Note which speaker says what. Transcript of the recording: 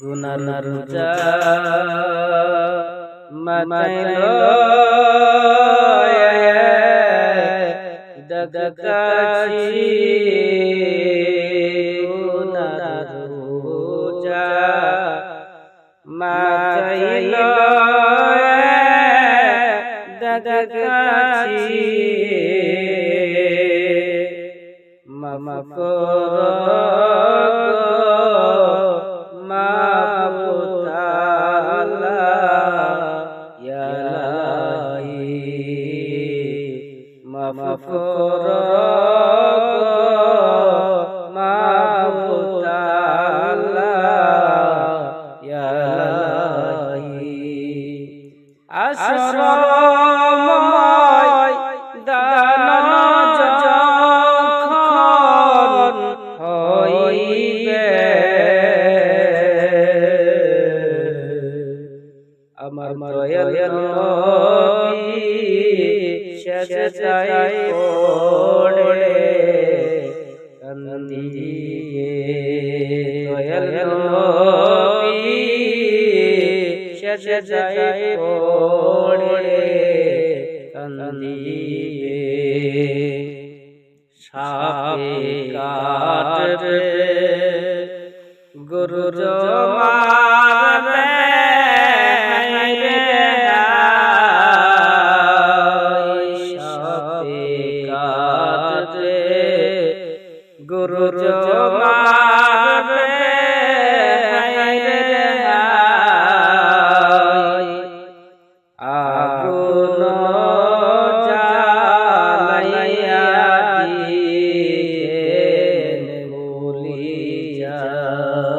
Speaker 1: গুনার রোজা গুনার রোজা মাথাইল দগকাছি মামা করো। মামা করো আসরময় দান যখন হইবে। আমার নবী শেষায় পড়ে কান্দিয়ে দয়াল নবী শেষায় পড়ে কান্দিয়ে সাপে কাটবে। গুরু জমারে কাটবে গুরু আগুন জ্বালাইয়া দিয়েন বলি আগুন